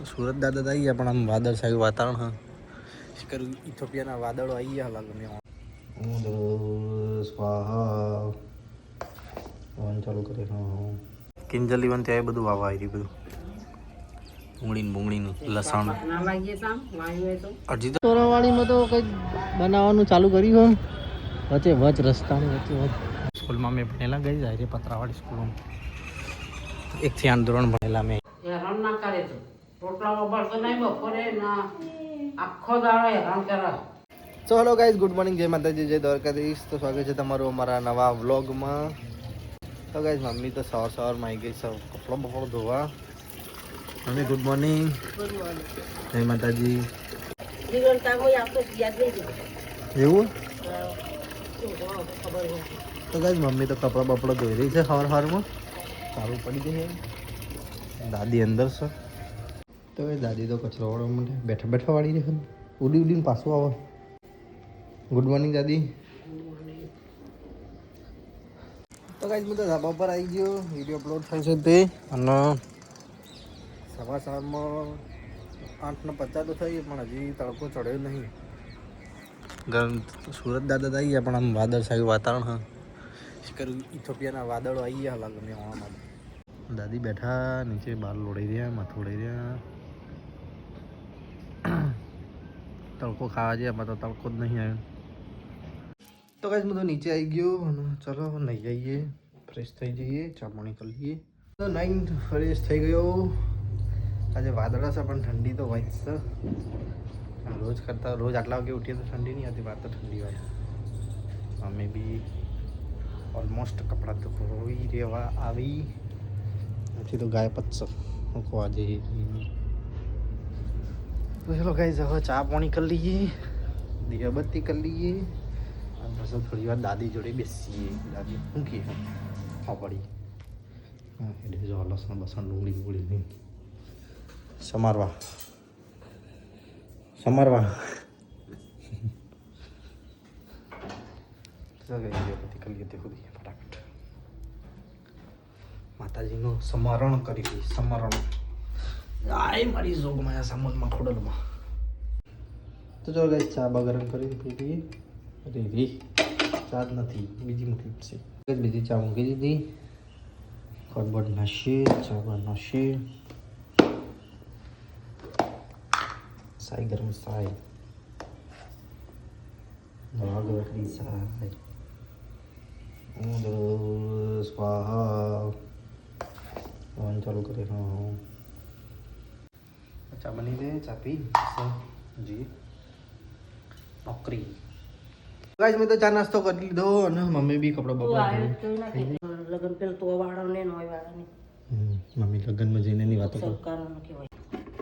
તો સુરત દાદા તો આવી ગયા પણ આમ વાદળ સાહેબ વાતાવરણ હા. કરું ઇથોપિયાના વાદળો આવી ગયા લાગે મેં સ્વાહા. વન ચાલુ કરે હા કિંજલી વન ત્યાં એ બધું વાવા આવી રહ્યું બધું. ડુંગળીનું બુંગળીનું લસણ. ના લાગીએ સામ વાયુ હોય તો અરજી તો તો કંઈક બનાવવાનું ચાલુ કર્યું હોય. વચ્ચે વચ રસ્તાની વચ્ચે વચ. સ્કૂલમાં મેં ભણેલા ગઈ જાય રે પતરાવાડી સ્કૂલમાં. એકથી આઠ ભણેલા મેં. હેરાન કરે તો. રોટલા તો નહીં તો હેલો ગાઈઝ ગુડ મોર્નિંગ જય માતાજી, જય દ્વારકાધીશ. તો સ્વાગત છે તમારું અમારા નવા વ્લોગમાં. તો ગાઈઝ મમ્મી તો સવાર સવારમાં આવી ગઈ સૌ કપડો બપડો ધોવા. મમ્મી ગુડ મોર્નિંગ જય માતાજી. એવું? તો ગાઈઝ મમ્મી તો કપડા બપડા ધોઈ રહી છે સવાર સવારમાં. સારું પડી જશે દાદી અંદર છે. તો એ દાદી તો કચરો વાળો માટે બેઠા બેઠા વાળી રહે ઉડી ઉડીને પાછું આવે. ગુડ મોર્નિંગ દાદી. તો કાંઈ તો ધાબા પર આવી ગયો. વીડિયો અપલોડ થાય છે તે. અને સવાર સવારમાં આઠ ને પચાસ તો થઈ, પણ હજી તડકો ચડ્યો નહીં. ગરમ સુરત દાદા આવી ગયા, પણ આમ વાદળ સાહેબ વાતાવરણ, હા. ઇથોપિયાના વાદળો આવી ગયા લાગે મેં દાદી બેઠા, નીચે બાર લોડાઈ રહ્યા, માથું ઉડાઈ રહ્યા. તડકો ખાવા જઈએ એમાં તો તડકો જ નહીં આવ્યો તો કઈ બધું નીચે આવી ગયો અને ચલો નહીં જઈએ ફ્રેશ થઈ જઈએ ચા પાણી કરી લઈએ તો નાઈન ફ્રેશ થઈ ગયો આજે વાદળા છે, પણ ઠંડી તો હોય છે. રોજ કરતાં, રોજ આટલા વાગે ઉઠીએ તો ઠંડી નહીં હતી વાત તો ઠંડી હોય. અમે બી ઓલમોસ્ટ કપડાં તો ધોઈ રહેવા આવી. નથી તો ગાય પચશે મૂકવા જઈએ. તો ચલો ગાઈ હવે ચા પાણી કરી લઈએ. દીવાબત્તી કરી લઈએ. અને પછી થોડી વાર દાદી જોડે બેસીએ. દાદી મૂકીએ હા એટલે જો લસણ બસણ ડુંગળી બુંગળી સમારવા. સમારવા. દીવાબત્તી કરી લઈએ તે સુધી ફટાફટ. માતાજીનું સમરણ કરી સમરણ. આય મારી જોગમાં આ સામાનમાં ખોડલમાં. તો જો ગાઈસ ચા બા ગરમ કરીને પી લઈએ અરે રે, ચા નથી, બીજી મૂકી પડશે બીજી ચા મૂકી દીધી. ખડબડ નાખીએ ચા નાખીએ સાઈ ગરમ સાઈ. વાગવટની સાઈ. ઊંધ સ્વાહા. ચાલુ રહ્યો હા ચા બની દે ચા પી જી નોકરી ગાઈસ મેં તો ચા નાસ્તો કરી લીધો અને મમ્મી બી કપડો બપડા લગન પેલ તો વાળો ને નોય વાળો મમ્મી લગનમાં જઈને ની વાતો કરો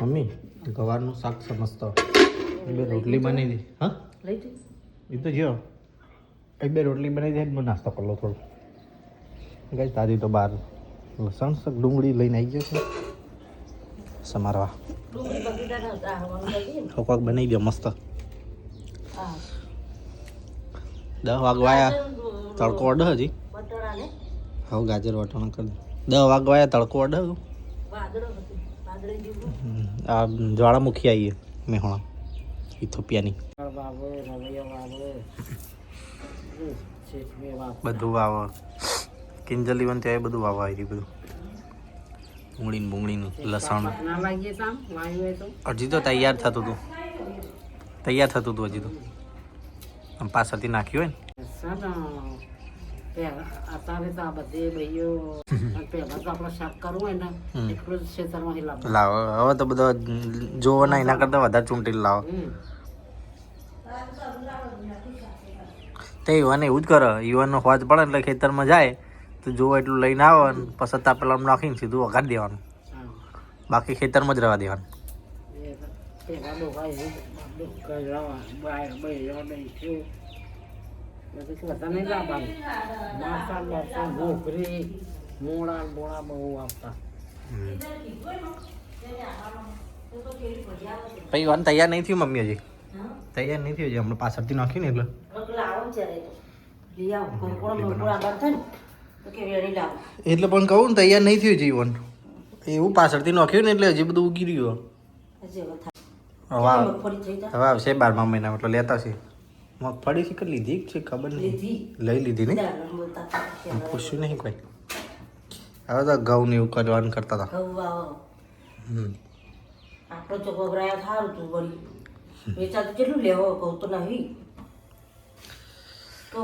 મમ્મી ગવારનું શાક સમજતો બે રોટલી બનાવી દે હા લઈ જઈ એ તો જો એક બે રોટલી બનાવી દે હું નાસ્તો કરી લો થોડો ગાઈસ દાદી તો બહાર લસણ ડુંગળી લઈને આવી ગયો છે સમારવા. કોક બનાવી દો મસ્ત. દસ વાગવાયા તડકો અડે હજી. હવે ગાજર વટાણા કરી દસ વાગવાયા તડકો હમ, આ જ્વાળામુખી આવીએ મેહોણા ઇથોપિયાની. બધું વાવ. કિંજલ વન ત્યાં બધું વાવ આવી બધું. ડુંગળીનું બુંગળીનું લસણ. હજી તો તૈયાર થતું હતું તૈયાર થતું હતું હજી તો. આમ પાછળથી નાખ્યું હોય ને? સર અત્યારે તો આ બધે ભાઈઓ પહેલા તો આપણે શાક કરવું હોય ને એટલું જ ખેતરમાંથી લાવવું લાવો હવે તો બધા જોવાના એના કરતાં વધારે ચૂંટી લાવો. તે યુવાને એવું જ કરે યુવાનનો હોજ પડે એટલે ખેતરમાં જાય. તો જોવો એટલું લઈને આવે ને પછી તાપેલા નાખીને સીધું વગાડી દેવાનું. બાકી ખેતરમાં જ રહેવા દેવાનું. પછી બધા નહીં લાવવાનું માસા માસા ઘોઘરી મોડા ને બોળા બહુ આપતા પછી યુવાન તૈયાર નહીં થયું મમ્મી હજી? તૈયાર નહીં થયું હજી? હમણાં પાછળથી નાખ્યું ને એટલે? એટલે પણ કહું ને તૈયાર નહીં થયું જીવન. એવું પાછળથી નોખ્યું ને એટલે હજી બધું ઉગી રહ્યું હવે. આવશે બારમા મહિના એટલે લેતા છે. મગફળી છે કે લીધી છે ખબર નહીં. લઈ લીધી નહીં. પૂછ્યું નહીં કોઈ. હવે તો ઘઉં ને એવું કરવાનું કરતા હતા. આટલો ચોખ્ખો વપરાયા સારું તું વળી. વેચાતું કેટલું લેવો કહું તો નહીં. તો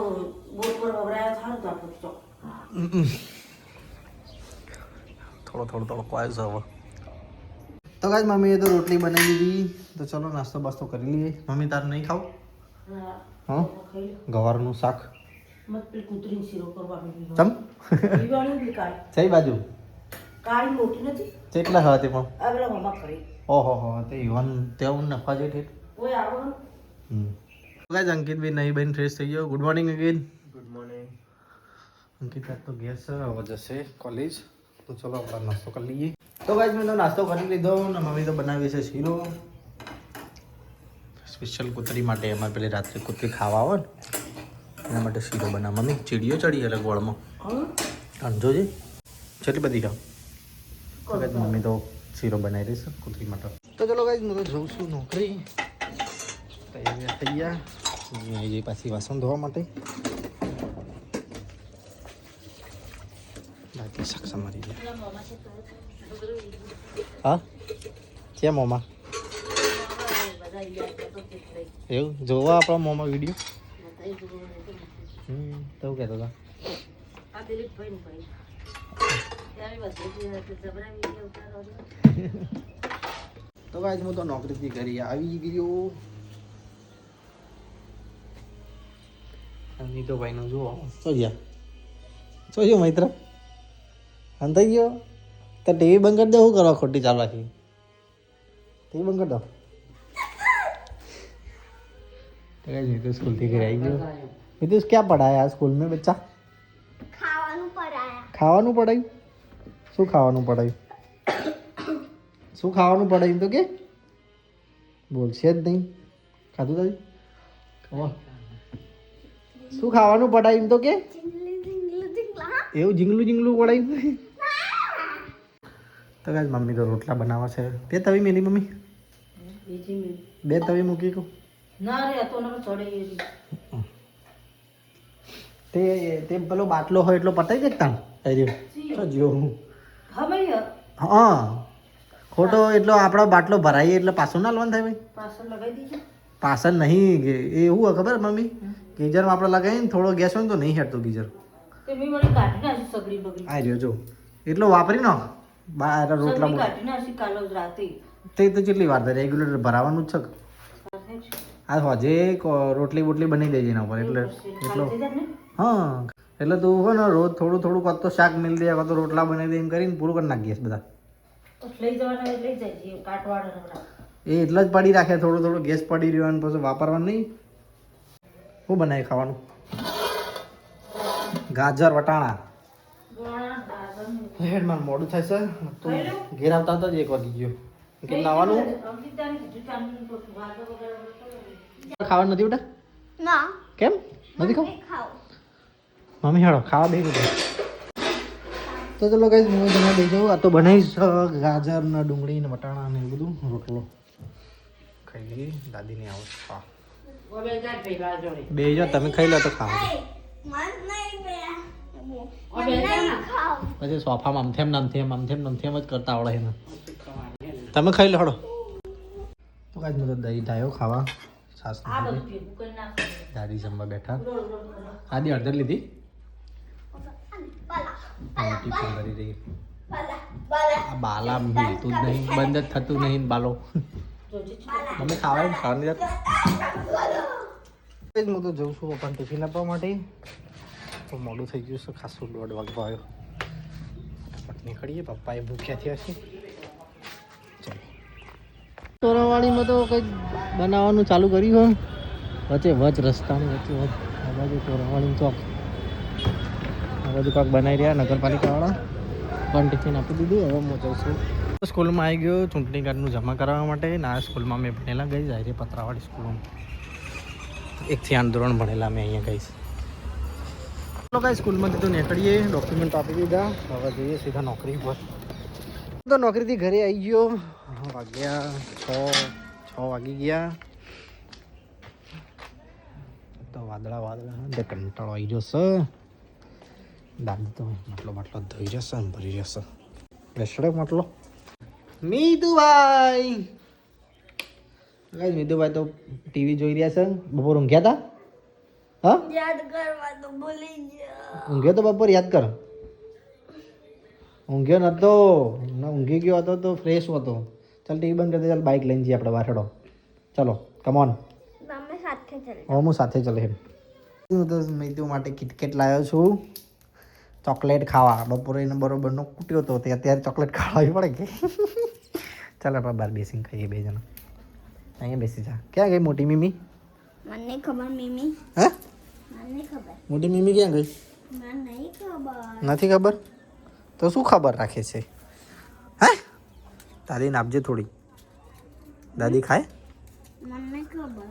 બોર પર ગભરાયા સારું તો ચોખ્ખો થોડો થોડો થોડો કોઈ છે હવે. તો કાંઈ મમ્મીએ તો રોટલી બનાવી દીધી. તો ચલો નાસ્તો બાસ્તો કરી લઈએ. મમ્મી તારે નહીં ખાવું? હા, હા? ગવારનું શાક. તમ. સહી બાજુ? કાળી મોટી નથી? કેટલા ખાવા તે પણ? આ મમ્મા કરી. ઓહો હો તે યુવાન તેવું નફા છે ઠેઠ ઓય આવો. ને. ગાઈઝ અંકિત ભાઈ નહીં બેન ફ્રેશ થઈ ગયો. ગુડ મોર્નિંગ અગેન અંકિત તો ગેસ જશે કોલેજ તો ચલો આપણે નાસ્તો કરી લઈએ તો ગાઈઝ મેં તો નાસ્તો કરી લીધો ને મમ્મી તો બનાવી છે શીરો સ્પેશિયલ કૂતરી માટે અમારે પેલી રાત્રે કૂતરી ખાવા આવે ને એના માટે શીરો બનાવ મમ્મી ચીડીઓ ચડી અલગ હં? અંજો છે બધી ખાવ મમ્મી તો શીરો બનાવી દઈશ છે કૂતરી માટે તો ચલો ગાઈઝ હું તો જઉં છું નોકરી તૈયાર થઈ ગયા પાછી વાસણ ધોવા માટે બાકી સક્ષમ મરી ગયા હા છે મોમાં એવું જોવા આપણા મોમાં વીડિયો હમ તો કહેતો હતા. તો ગાઈઝ હું તો નોકરીથી ઘરે આવી ગયો નીતો ભાઈનું જુઓ શું ગયા છે મૈત્ર હંધાઈ ગયો? તો ટીવી બંધ કરી દે શું કરવા ખોટી ચાલવાથી ટીવી બંધ કરી દો. સ્કૂલથી ઘરે આવી ગયો. નીતિશ ક્યાં પઢાયા? સ્કૂલ મેં બચ્ચા? ખાવાનું પઢાયા. શું ખાવાનું પઢાયું? શું ખાવાનું પઢાયું તો કે? બોલશે જ નહીં. ખાધું તારી શું ખાવાનું પઢાયું તો કે? એવું જીંગલું જીંગલું પડાયું તો કાંઈ મમ્મી તો રોટલા બનાવવા છે. બે તવી મેલી મમ્મી. બે તવી મૂકી કહું તો. તે તે પેલો બાટલો હોય એટલો પતાવી દે તાણ? અરે જો હું? હા. ખોટો એટલો આપણો બાટલો ભરાઈએ એટલે પાછો ના લેવાનું થાય ભાઈ. પાછળ નહીં એ એવું ખબર મમ્મી? ગીઝરમાં આપણે લગાવીએ ને થોડો ગેસ હોય તો નહીં હેઠતો ગીઝર. તે નાખી આ રહ્યો જો. એટલો વાપરી નો બાર રોટલા રાતે. તે તો કેટલી વાર થાય? રેગ્યુલેટર ભરાવાનું જ છે આ હોજે રોટલી બોટલી બની દેજે એના ઉપર. એટલે એટલો હા. એટલે તું હોય ને રોજ થોડું થોડું કાં તો શાક મિલ દે કાં તો રોટલા બનાવી દે એમ કરીને પૂરું કરી નાખીએ બધા. એ એટલા જ પડી રાખે થોડું થોડું ગેસ પડી રહ્યો અને પછી વાપરવાનું નહીં. શું બનાવી ખાવાનું? ગાજર વટાણા. હેડ માર મોડું થાય છે. તું ઘેર આવતા હતા જ એક વાગી ગયો. કે નાવાનું અંકિતાને કીધું ચાંદની તો વાતો વગેરે વગેરે. ખાવાનું નથી બેટા? ના. કેમ? નથી ખાવ? મમ્મી હેડો ખાવા બે ગયો તો ચલો કઈ હું જમા દઈ જાઉં. આ તો બનાવીશ ગાજરના ગાજર ને ડુંગળી ને વટાણા ને એવું બધું રોટલો. ખાઈ લઈ દાદીને આવો હા. બે જો તમે ખાઈ લો તો ખાવા પછી સોફામાં આમથેમ નામથેમ આમથેમ નામથેમ જ કરતા આવડે એને તમે ખાઈ લો હડો તો કાંઈ મતલબ તો દહીં ડાયો ખાવા સાસ. દાદી જમવા બેઠા દાદી અડધર લીધી કરી રહી બાલા મિલતું જ નહીં બંધ જ થતું નહીં બાલો. મમ્મી ખાવા ખાવાની જાત હું તો જઉં છું પપ્પાને ટિફિન આપવા માટે તો મોડું થઈ ગયું છે, ખાસું દોઢ વાગવા આવ્યો. નીકળીએ, પપ્પાએ ભૂખ્યા થયા છે. ચાલો. તોરાવાડીમાં તો કંઈક બનાવવાનું ચાલુ કર્યું હોય. વચ્ચે વચ રસ્તાની, વચ્ચે વચ આ બાજુ તોરાવાડી ચોક. આ બાજુ કાંક બનાવી રહ્યા નગરપાલિકાવાળા. પણ ટિફિન આપી દીધું, હવે હું જઉં છું સ્કૂલમાં આવી ગયો ચૂંટણી કાર્ડનું જમા કરાવવા માટે. ના સ્કૂલમાં મેં ભણેલા ગઈ જાય પતરાવાળી સ્કૂલમાં. એકથી ધોરણ ભણેલા મેં અહીંયા ગઈશ ચલો કાંઈ સ્કૂલમાંથી તો નીકળીએ ડોક્યુમેન્ટ આપી દીધા. હવે જઈએ સીધા નોકરી પર તો નોકરીથી ઘરે આવી ગયો. વાગ્યા છ છ વાગી ગયા. તો વાદળા વાદળા તે કંટાળો આવી છે. દાદી તો માટલો માટલો ધોઈ જશે ને ભરી જશે બેસડે માટલો. મીધુભાઈ! મીતુભાઈ તો ટીવી જોઈ રહ્યા છે. બપોર ઊંઘ્યા હતા હા? યાદ કરવા તો ભૂલી ગયા. ઊંઘ્યો તો બપોર યાદ કર. ઊંઘ્યો નતો. ઊંઘી ગયો હતો તો ફ્રેશ હતો. ચાલ ટીવી બંધ કરી દે ચાલ બાઇક લઈને જઈએ આપણે વાસડો ચલો કમોન તમે સાથે ચાલે હું સાથે ચલે હું તો મીતુ માટે કિટકેટ લાવ્યો છું. ચોકલેટ ખાવા. બપોરે એને બરોબરનો કૂટ્યો હતો તે અત્યારે ચોકલેટ ખાવાવી પડે કે. ચાલ આપણે બહાર બેસીને ખાઈએ બે જણા. અહીંયા બેસી જા. ક્યાં ગઈ મોટી મીમી? મને ખબર મીમી. હે? મોટી મીમી ક્યાં ગઈ? નથી ખબર? તો શું ખબર રાખે છે? હે? દાદીને આપજે થોડી. દાદી ખાય?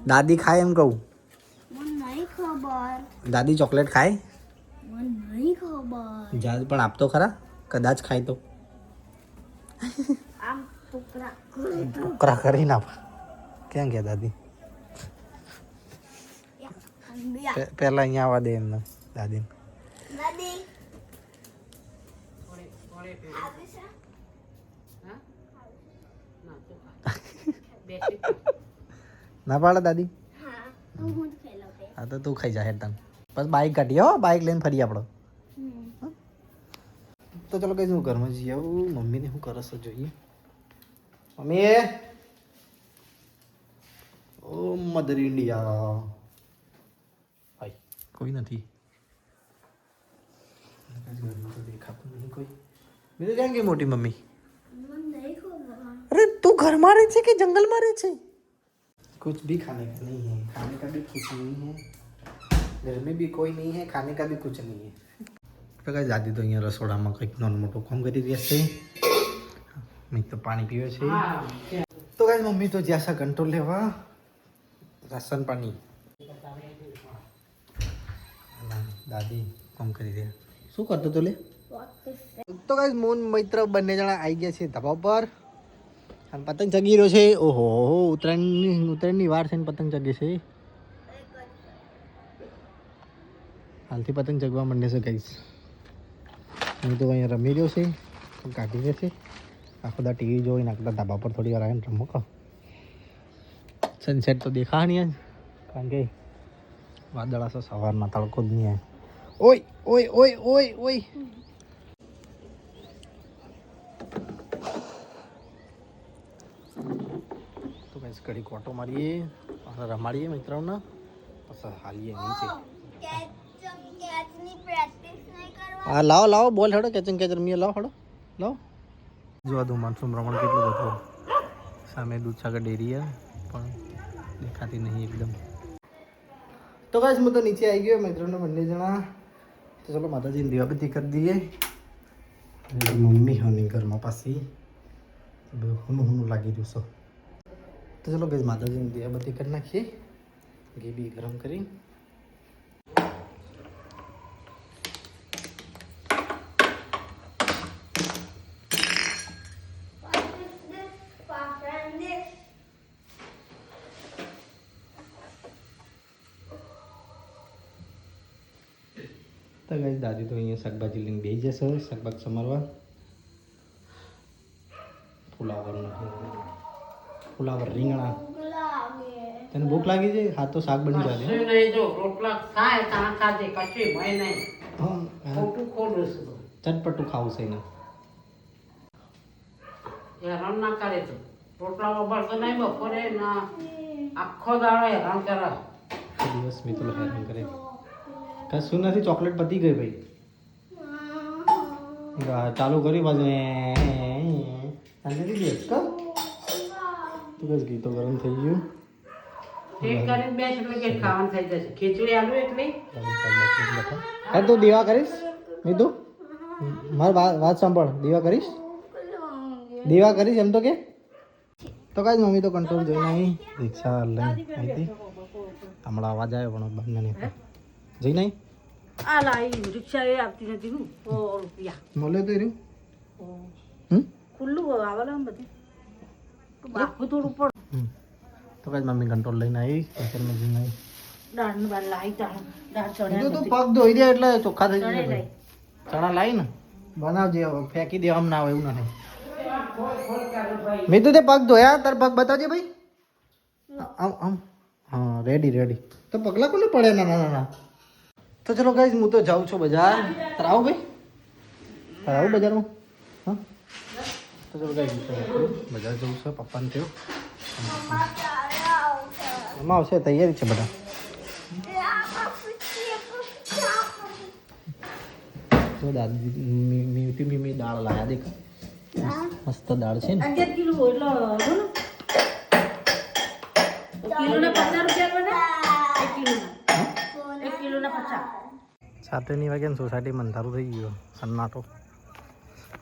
દાદી ખાય એમ કહું. દાદી ચોકલેટ ખાય? જાજ જાદ પણ આપતો ખરા. કદાચ ખાય તો. ટુકડા કરીને આપ. ક્યાં ગયા દાદી? પહેલા અહીંયા આવવા દે એમને દાદીને દાદી ના પાડે દાદી હા તો તો ખાઈ જા હેડ બસ બાઇક કાઢીએ હો બાઇક લઈને ફરી આપણો તો ચલો કઈ હું ઘરમાં જઈ આવું મમ્મીને શું કરસ જોઈએ મમ્મી ઓ મધર ઇન્ડિયા કોઈ નથી ઘરમાં તો દેખાતું નહીં કોઈ બીજું ક્યાં ગઈ મોટી મમ્મી મને નહીં ખબર अरे तू घर में रहे थे कि जंगल में रहे थे कुछ भी खाने का नहीं है खाने का भी कुछ नहीं है घर में भी कोई नहीं है खाने का भी कुछ नहीं है તો કઈ દાદી તો અહીંયા રસોડામાં કંઈક નાનું મોટું કામ કરી રહ્યા છે મેં તો પાણી પીવે છે તો કઈ મમ્મી તો જ્યાં છે કંટ્રોલ લેવા રાશન પાણી દાદી, કોમ કરી રહ્યા. શું કરતો તો લે? તો ગાઈસ મોન મિત્ર બંને જણા આવી ગયા છે ધાબા પર અને પતંગ ચગી રહ્યો છે. ઓહો, ઉત્તરાયણની ઉત્તરાયણની વાર છે ને પતંગ ચગે છે. હાલથી પતંગ ચગવા માંડે છે ગાઈસ હું તો અહીંયા રમી રહ્યો છે. કાઢી રહ્યો છે. આખો દા ટીવી જોઈને આખા ધાબા પર થોડી વાર આવીને રમો કહો સનસેટ તો દેખાણી કારણ કે વાદળા છે, સવારમાં તડકો જ નહીં આવે ઓય ઓય ઓય ઓય ઓય તો કઈ ઘડી કોટો મારીએ. પાછા રમાડીએ મિત્રોને. પછી હાલીએ નીચે. કેચની પ્રેક્ટિસ નહીં કરવા હા લાવો લાવો બોલ હેડો કેચન કેચર મીએ લાવો હેડો. લાવો. જોવા દો માનસુમ રમણ કેટલું બધું સામે દૂધસાગર ડેરી પણ દેખાતી નહીં એકદમ. તો ગાઈસ હું તો નીચે આવી ગયો મિત્રોને બંને જણા. તો ચલો માતાજીની દીવાબત્તી કરી દઈએ. મમ્મી હોની ઘરમાં પાછી. બધું હુનું હુનું લાગી રહ્યું છો. તો ચલો ગઈ માતાજીની દીવાબત્તી કરી નાખીએ. ઘી બી ગરમ કરી તો ગઈ અહીંયા શાકભાજી લઈને બેસી જશે શાકભાજી સમારવા. ફુલાવર ફુલાવર રીંગણા. તને ભૂખ લાગી છે? હા તો શાક બની જાય નહીં જો રોટલા ખાય ત્યાં ખાધે કશું ભય નહીં. ખોટું ખોટું છું ચટપટું ખાવું છે એને. હેરાન ના કરે તો. રોટલા વગર નહીં બપોરે ના આખો દાડો હેરાન કરે. દિવસ મિત્રો હેરાન કરે. કશું નથી ચોકલેટ પતી ગઈ ભાઈ. ચાલુ કરી પાછું. બેસ તું બસ ગીતો ગરમ થઈ ગયું. ઠીક કરીને બેસ એટલે કે ખાવાનું થઈ જશે. ખીચડી આલુ એટલી હે તું દીવા કરીશ? મીધું? મારી વાત વાત સાંભળ. દીવા કરીશ? દીવા કરીશ એમ તો કે? તો કાંઈ મમ્મી તો કંટ્રોલ જોઈને આવી. રિક્ષા લઈને આવી હતી. હમણાં અવાજ આવ્યો પણ બંધ નહીં જઈ નહીં? આ લાઈ રિક્ષા એ આવતી નથી હું. સો રૂપિયા. મળે તો રહ્યું. હમ? ખુલ્લું આવેલો ને બધું. થોડું પણ તો કઈ મમ્મી કંટ્રોલ લઈને આવી કિચનમાં જઈને આવી. દાળનું બાર લાવી તાણ દાળ તો ચડ્યા તું પગ ધોઈ દે એટલે ચોખ્ખા થઈ જાય. ચણા લાવી ને. બનાવજે હવે ફેંકી આમ ના આવે એવું નથી મેં તો તે પગ ધોયા તાર પગ બતાવજે ભાઈ. આમ આમ. હા રેડી રેડી તો પગલા કોને પડે ના નાના? તો ચલો ગાઈઝ હું તો જાઉં છું બજાર. તાર આવું ભાઈ. તાર આવું બજારમાં. હા? તો ચલો ગાઈઝ બજાર જવું છે પપ્પાને થયો એમાં આવશે તૈયારી છે બધા. તો દાદી મીઠી મીમી દાળ લાયા દેખ. મસ્ત દાળ છે ને અગિયાર કિલો એટલે હો ને કિલોના પચાસ રૂપિયા બધા એક કિલોના એક કિલોના પચાસ સાતેની વાગે ને સોસાયટી મંધારું થઈ ગયું સન્નાટો.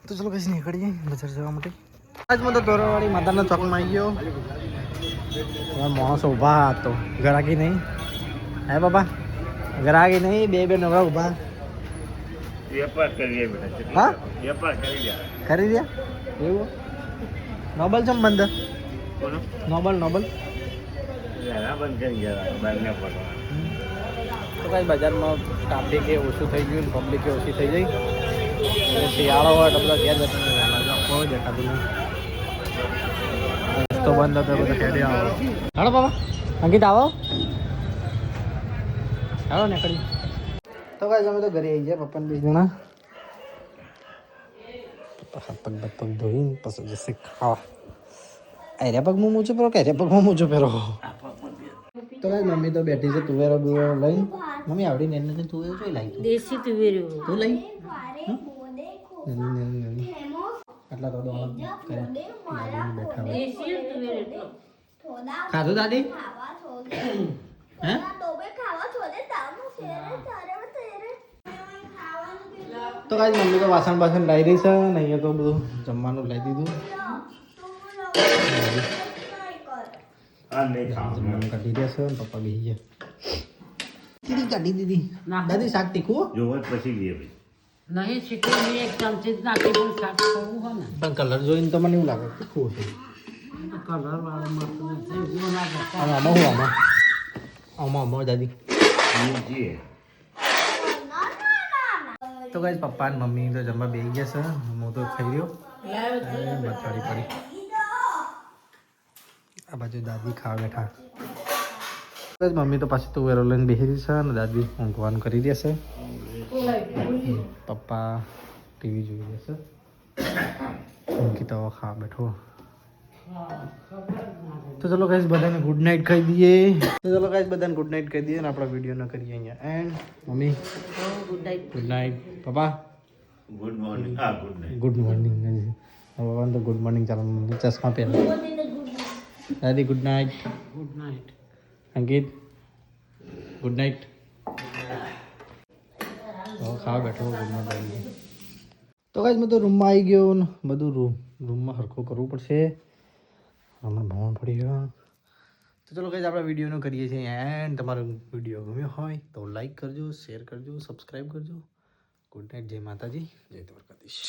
તો ચલો કઈ નીકળીએ બજાર જવા માટે. આજ તો ધોરણવાળી માતાના ચોકમાં આવી ગયો. માણસ ઊભા હતો ગરાકી નહીં. હે બાબા? ગરાકી નહીં બે બે નવરા ઊભા. વેપાર કરીએ હા? વેપાર કરી કરી દે એવું? નોબલ છે બંધ? નોબલ નોબલ? બંધ કરી ગયા બંને પડવા. તો કઈ બજારમાં ટ્રાફિક એ ઓછું થઈ ગયું પબ્લિક એ ઓછી થઈ ગઈ. અને શિયાળો હોય તો બધા ઘેર જતા રહેલા કોઈ દેખાતું નહીં રસ્તો બંધ હતો બધો હેડે આવો. હાલો બાબા અંકિત આવો. હાલો નીકળી. તો કાંઈ અમે તો ઘરે આવી ગયા પપ્પાને બે જણા. પપ્પા હાથ પગ બગ પગ ધોઈને પછી જશે ખાવા. અરે પગમાં મૂછો પહેરો કે અરે પગમાં મૂછો પહેરો? તો કાંઈ મમ્મી તો બેઠી છે તુવેરો બુવેરો લઈને. મમ્મી આવડી નેની તો તુવેરો જોઈ લાવી દેશી તુવેરો તું લઈ? આટલા તો દોણા કરે બેઠા દેશી તુવેર એટલો. ખાધું દાદી? હે? તો કાંઈ મમ્મી તો વાસણ બાસણ લાવી રહી છે ને અહીંયા તો બધું જમવાનું લાવી દીધું. આ નહીં ખાવાનું કાઢી દેશે ને પપ્પા બેસી ગયા દીદી કાઢી દીધી દાદી શાક તીખું જોવો જ પછી લઈએ ભાઈ નહીં શીખવું એક ચમચી જ નાખી પણ શાક કરવું હોય ને પણ કલર જોઈને તો મને એવું લાગે તીખું હશે કલર વાળો મસ્ત નથી એવું ના આમાં આમાં હું આમાં આમાં આમાં દાદી તો કઈ પપ્પા ને મમ્મી તો જમવા બેસી ગયા છે હું તો ખાઈ રહ્યો અને પડી આ બાજુ દાદી ખાવા બેઠા. બસ મમ્મી તો પાછી તુવેરો લઈને બેસી છે અને દાદી ઊંઘવાનું કરી દેશે પપ્પા ટીવી જોઈ દેશે ઊંઘી તો ખા બેઠો. તો ચલો ગાઈસ બધાને ગુડ નાઇટ કહી દઈએ. તો ચલો ગાઈસ બધાને ગુડ નાઇટ કહી દઈએ અને આપણા વિડીયોને કરીએ અહીંયા. And mummy good night good night પપ્પા? ગુડ મોર્નિંગ હા ગુડ નાઇટ ગુડ મોર્નિંગ પપ્પાને તો ગુડ મોર્નિંગ ચાલો ચશ્મા પહેરો દાદી good night good night Ankit good night ખાવા બેઠો ગુડ નાઇટ તો કાંઈ તો રૂમમાં આવી ગયો ને બધું રૂમ. રૂમમાં હરખું કરવું પડશે. હમણાં ભણવા પડી ગયો તો ચલો કંઈ આપણે વિડીયોનો કરીએ છીએ એન્ડ. તમારો વીડિયો ગમ્યો હોય તો લાઈક કરજો શેર કરજો સબસ્ક્રાઈબ કરજો. ગુડ નાઇટ જય માતાજી જય દ્વારકાધીશ.